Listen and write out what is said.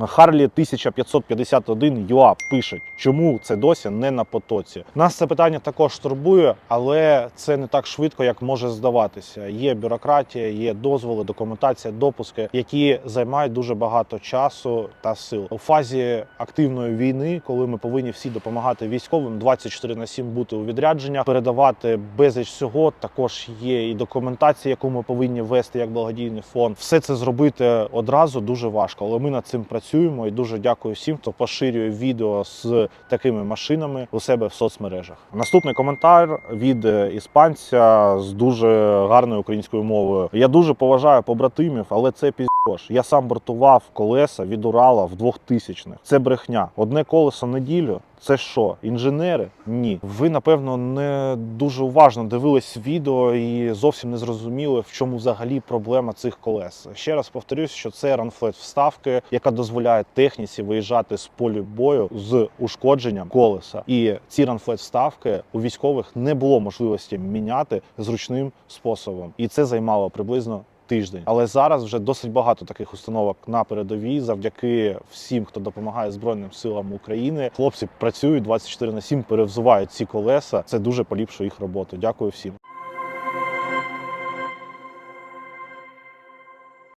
Харлі 1551 UA пишуть, чому це досі не на потоці. Нас це питання також турбує, але це не так швидко, як може здаватися. Є бюрократія, є дозволи, документація, допуски, які займають дуже багато часу та сил. У фазі активної війни, коли ми повинні всі допомагати військовим 24 на 7 бути у відрядження, передавати безліч всього. Також є і документація, яку ми повинні вести як благодійний фонд. Все це зробити одразу дуже важко, але ми над цим працюємо і дуже дякую всім, хто поширює відео з такими машинами у себе в соцмережах. Наступний коментар від е, іспанця з дуже гарною українською мовою. Я дуже поважаю побратимів, але це піздош. Я сам бортував колеса від Урала в 2000-х. Це брехня. Одне колесо неділю. Це що, інженери? Ні. Ви напевно не дуже уважно дивились відео і зовсім не зрозуміли, в чому взагалі проблема цих колес. Ще раз повторюсь, що це ранфлет вставки, яка дозволяє техніці виїжджати з полю бою з ушкодженням колеса. І ці ранфлет вставки у військових не було можливості міняти зручним способом, і це займало приблизно. Тиждень, але зараз вже досить багато таких установок на передовій. Завдяки всім, хто допомагає Збройним силам України. Хлопці працюють 24 на 7, перевзувають ці колеса. Це дуже поліпшує їх роботу. Дякую всім.